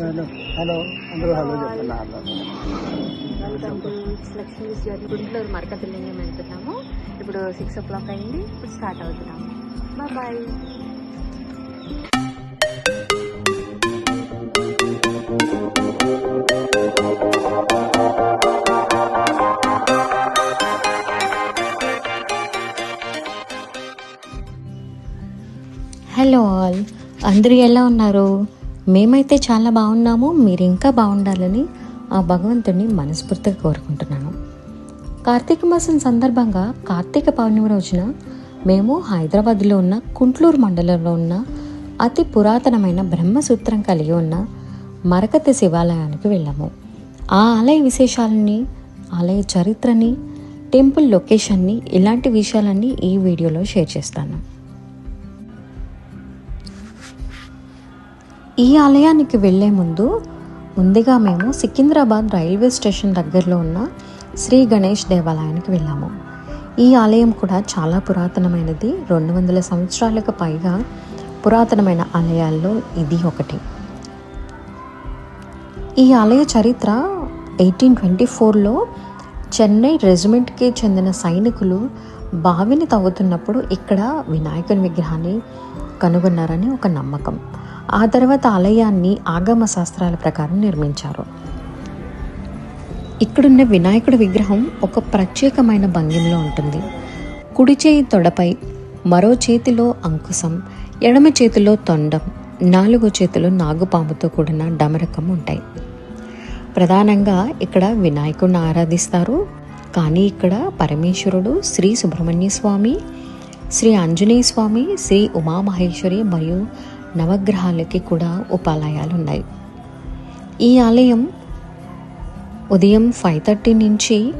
Hello hello అందరూ hello చెప్తున్నా hello welcome to Guntur Marakathalingam వెళ్తున్నాము. ఇప్పుడు సిక్స్ ఓ క్లాక్ అయింది. ఇప్పుడు స్టార్ట్ అవుతున్నాము. బాయ్ హలో ఆల్ అందరూ ఎలా ఉన్నారు? మేమైతే చాలా బాగున్నాము మీరు ఇంకా బాగుండాలని ఆ భగవంతుడిని మనస్ఫూర్తిగా కోరుకుంటున్నాను. కార్తీక మాసం సందర్భంగా కార్తీక పౌర్ణమి రోజున మేము హైదరాబాద్లో ఉన్న కుంట్లూరు మండలంలో ఉన్న అతి పురాతనమైన బ్రహ్మసూత్రం కలిగి ఉన్న మరకతి శివాలయానికి వెళ్ళాము. ఆ ఆలయ విశేషాలని ఆలయ చరిత్రని టెంపుల్ లొకేషన్ని ఇలాంటి విషయాలన్నీ ఈ వీడియోలో షేర్ చేస్తాను. ఈ ఆలయానికి వెళ్ళే ముందు ముందుగా మేము సికింద్రాబాద్ రైల్వే స్టేషన్ దగ్గరలో ఉన్న శ్రీ గణేష్ దేవాలయానికి వెళ్ళాము. ఈ ఆలయం కూడా చాలా పురాతనమైనది. రెండు వందల సంవత్సరాలకు పైగా పురాతనమైన ఆలయాల్లో ఇది ఒకటి. ఈ ఆలయ చరిత్ర ఎయిటీన్ ట్వంటీ ఫోర్లో చెన్నై రెజిమెంట్కి చెందిన సైనికులు బావిని తవ్వుతున్నప్పుడు ఇక్కడ వినాయకుని విగ్రహాన్ని కనుగొన్నారని ఒక నమ్మకం. ఆ తర్వాత ఆలయాన్ని ఆగమ శాస్త్రాల ప్రకారం నిర్మించారు. ఇక్కడున్న వినాయకుడి విగ్రహం ఒక ప్రత్యేకమైన భంగిమలో ఉంటుంది. కుడి చేయి తొడపై మరో చేతిలో అంకుశం ఎడమ చేతిలో తొండం నాలుగో చేతిలో నాగుపాముతో కూడిన డమరకం ఉంటాయి. ప్రధానంగా ఇక్కడ వినాయకుడిని ఆరాధిస్తారు. కానీ ఇక్కడ పరమేశ్వరుడు శ్రీ సుబ్రహ్మణ్య స్వామి శ్రీ ఆంజనేయ స్వామి శ్రీ ఉమామహేశ్వరి మరియు నవగ్రహాలకి కూడా ఉపాలయాలు ఉన్నాయి ఈ ఆలయం ఉదయం ఫైవ్ థర్టీ నుంచి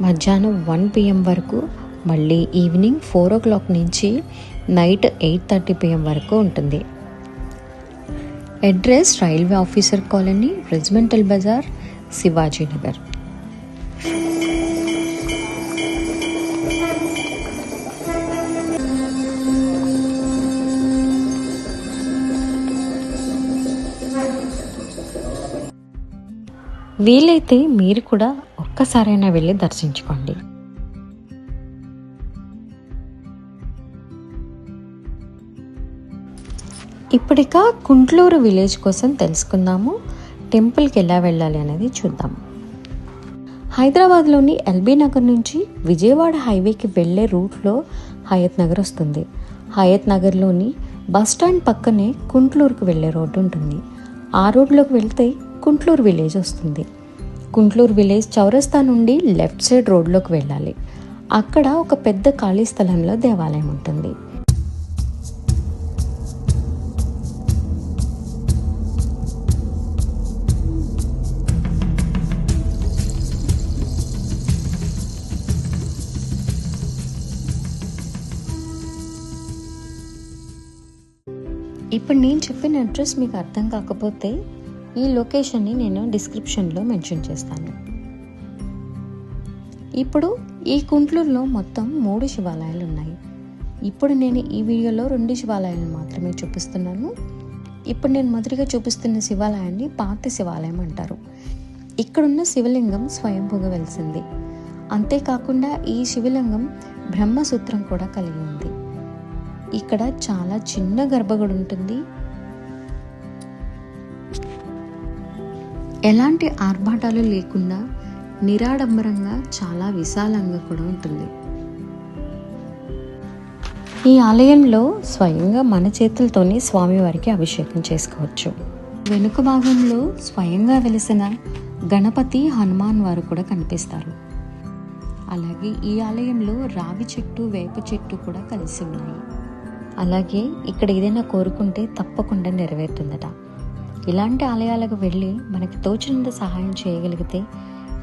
మధ్యాహ్నం వన్ పిఎం వరకు మళ్ళీ ఈవినింగ్ ఫోర్ ఓ క్లాక్ నుంచి నైట్ ఎయిట్ థర్టీ పిఎం వరకు ఉంటుంది. Address railway officer colony regimental bazaar Shivajinagar. వీలైతే మీరు కూడా ఒక్కసారైనా వెళ్ళి దర్శించుకోండి. ఇప్పటిక కుంట్లూరు విలేజ్ కోసం తెలుసుకుందాము. టెంపుల్కి ఎలా వెళ్ళాలి అనేది చూద్దాం. హైదరాబాద్లోని ఎల్బీ నగర్ నుంచి విజయవాడ హైవేకి వెళ్ళే రూట్లో హయత్ నగర్ వస్తుంది. హయత్ నగర్లోని బస్ స్టాండ్ పక్కనే కుంట్లూరుకు వెళ్ళే రోడ్డు ఉంటుంది. ఆ రోడ్లోకి వెళ్తే కుంట్లూరు విలేజ్ వస్తుంది. కుంట్లూరు విలేజ్ చౌరస్తా నుండి లెఫ్ట్ సైడ్ రోడ్లోకి వెళ్ళాలి. అక్కడ ఒక పెద్ద ఖాళీ స్థలంలో దేవాలయం ఉంటుంది. ఇప్పుడు నేను చెప్పిన అడ్రస్ మీకు అర్థం కాకపోతే ఈ లొకేషన్ని నేను డిస్క్రిప్షన్లో మెన్షన్ చేస్తాను. ఇప్పుడు ఈ కుంట్లూరులో మొత్తం మూడు శివాలయాలు ఉన్నాయి. ఇప్పుడు నేను ఈ వీడియోలో రెండు శివాలయాలను మాత్రమే చూపిస్తున్నాను. ఇప్పుడు నేను మొదటిగా చూపిస్తున్న శివాలయాన్ని పాత శివాలయం అంటారు. ఇక్కడున్న శివలింగం స్వయంభూగా వెలిసింది. అంతేకాకుండా ఈ శివలింగం బ్రహ్మసూత్రం కూడా కలిగి ఉంది. ఇక్కడ చాలా చిన్న గర్భగుడి ఉంటుంది. ఎలాంటి ఆర్భాటాలు లేకుండా నిరాడంబరంగా చాలా విశాలంగా కూడా ఉంటుంది. ఈ ఆలయంలో స్వయంగా మన చేతులతోనే స్వామివారికి అభిషేకం చేసుకోవచ్చు. వెనుక భాగంలో స్వయంగా వెలిసిన గణపతి హనుమాన్ వారు కూడా కనిపిస్తారు. అలాగే ఈ ఆలయంలో రావి చెట్టు వేప చెట్టు కూడా కలిసి ఉన్నాయి. అలాగే ఇక్కడ ఏదైనా కోరుకుంటే తప్పకుండా నెరవేరుతుందట. ఇలాంటి ఆలయాలకు వెళ్ళి మనకి తోచినంత సహాయం చేయగలిగితే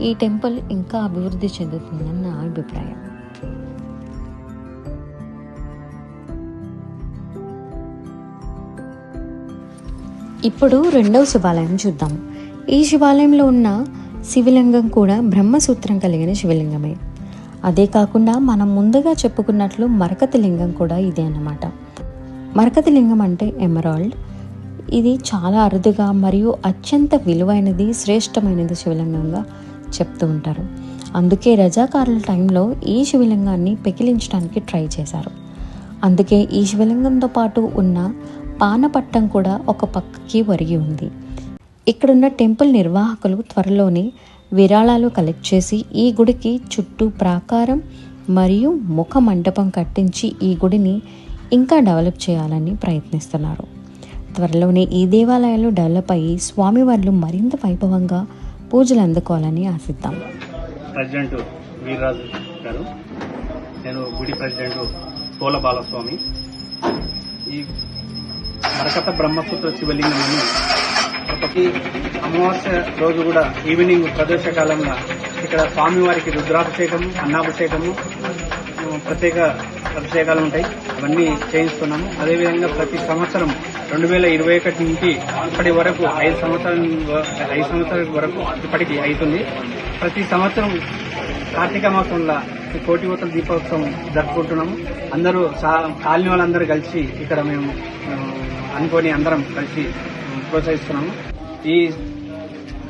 ఈ టెంపుల్ ఇంకా అభివృద్ధి చెందుతుందని నా అభిప్రాయం. ఇప్పుడు రెండవ శివాలయం చూద్దాం. ఈ శివాలయంలో ఉన్న శివలింగం కూడా బ్రహ్మసూత్రం కలిగిన శివలింగమే. అదే కాకుండా మనం ముందుగా చెప్పుకున్నట్లు మరకతి లింగం కూడా ఇదే అన్నమాట. మరకతి లింగం అంటే ఎమరాల్డ్ ఇది చాలా అరుదుగా మరియు అత్యంత విలువైనది శ్రేష్టమైనది శివలింగంగా చెప్తూ ఉంటారు. అందుకే రజాకారుల టైంలో ఈ శివలింగాన్ని పెకిలించడానికి ట్రై చేశారు. అందుకే ఈ శివలింగంతో పాటు ఉన్న పానపట్టం కూడా ఒక పక్కకి ఒరిగి ఉంది. ఇక్కడున్న టెంపుల్ నిర్వాహకులు త్వరలోనే విరాళాలు కలెక్ట్ చేసి ఈ గుడికి చుట్టూ ప్రాకారం మరియు ముఖ మండపం కట్టించి ఈ గుడిని ఇంకా డెవలప్ చేయాలని ప్రయత్నిస్తున్నారు. త్వరలోనే ఈ దేవాలయాలు డెవలప్ అయ్యి స్వామివార్లు మరింత వైభవంగా పూజలు అందుకోవాలని ఆశిద్దాం. ప్రెసిడెంట్ వీర్రాజు గారు నేను గుడి ప్రెసిడెంట్ తోల బాలస్వామి. ఈ మరకత బ్రహ్మపుత్ర శివలింగం ప్రతి అమావాస్య రోజు కూడా ఈవినింగ్ ప్రదోష కాలంలో ఇక్కడ స్వామివారికి రుద్రాభిషేకము అన్నాభిషేకము ప్రత్యేక అభిషేకాలు ఉంటాయి. అవన్నీ చేయిస్తున్నాము. అదేవిధంగా ప్రతి సంవత్సరం రెండు వేల ఇరవై ఒకటి నుంచి ఇప్పటి వరకు ఐదు సంవత్సరాల ఐదు సంవత్సరాల వరకు ఇప్పటికి అవుతుంది ప్రతి సంవత్సరం కార్తీక మాసంలో ఈ కోటివతల దీపోత్సవం జరుపుకుంటున్నాము. అందరూ సా- కాలనీ వాళ్ళందరూ కలిసి ఇక్కడ మేము అనుకొని అందరం కలిసి ప్రోత్సహిస్తున్నాము. ఈ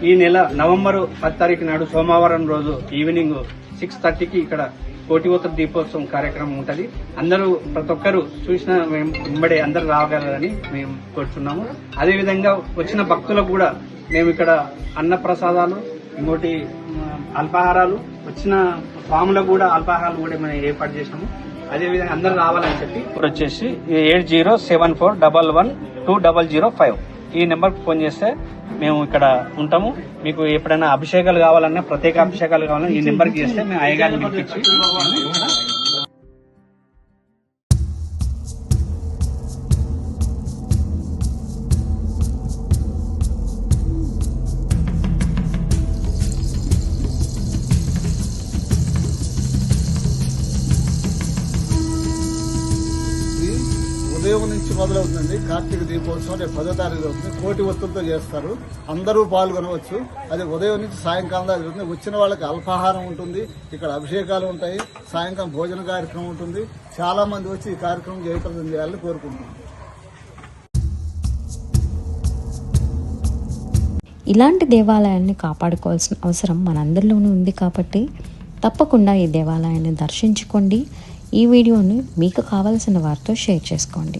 ఈ నెల నవంబర్ పది తారీఖు నాడు సోమవారం రోజు ఈవినింగ్ సిక్స్ థర్టీకి ఇక్కడ కోటివోత్తర దీపోత్సవం కార్యక్రమం ఉంటుంది. అందరూ ప్రతి ఒక్కరు చూసిన మేము వెంబడే అందరూ రాగలరని మేము కోరుతున్నాము అదేవిధంగా వచ్చిన భక్తులకు కూడా మేము ఇక్కడ అన్న ప్రసాదాలు ఇంకోటి అల్పాహారాలు వచ్చిన స్వాములకు కూడా అల్పాహారాలు కూడా మేము ఏర్పాటు చేసినాము. అదేవిధంగా అందరూ రావాలని చెప్పి ఇప్పుడు వచ్చేసి eight zero seven four double one two double zero five ఈ నెంబర్కి ఫోన్ చేస్తే మేము ఇక్కడ ఉంటాము. మీకు ఎప్పుడైనా అభిషేకాలు కావాలన్నా ప్రత్యేక అభిషేకాలు కావాలన్నా ఈ నెంబర్కి చేస్తే మేము అయ్యగారిని పిలిపించి ఉదయం నుంచి మొదలవుతుంది కార్తీక దీపోత్సవం రేపు పదో తారీఖు అవుతుంది కోటి ఒత్తులతో చేస్తారు. అందరూ పాల్గొనవచ్చు. అది ఉదయం నుంచి సాయంకాలం దాకా జరుగుతుంది. వచ్చిన వాళ్ళకి అల్పాహారం ఉంటుంది. ఇక్కడ అభిషేకాలు ఉంటాయి. సాయంకాలం భోజన కార్యక్రమం ఉంటుంది. చాలా మంది వచ్చి ఈ కార్యక్రమం జయప్రదం చేయాలని కోరుకుంటున్నాం. ఇలాంటి దేవాలయాన్ని కాపాడుకోవాల్సిన అవసరం మనందరిలోనూ ఉంది కాబట్టి తప్పకుండా ఈ దేవాలయాన్ని దర్శించుకోండి. ఈ వీడియోని మీకు కావలసిన వారితో షేర్ చేసుకోండి.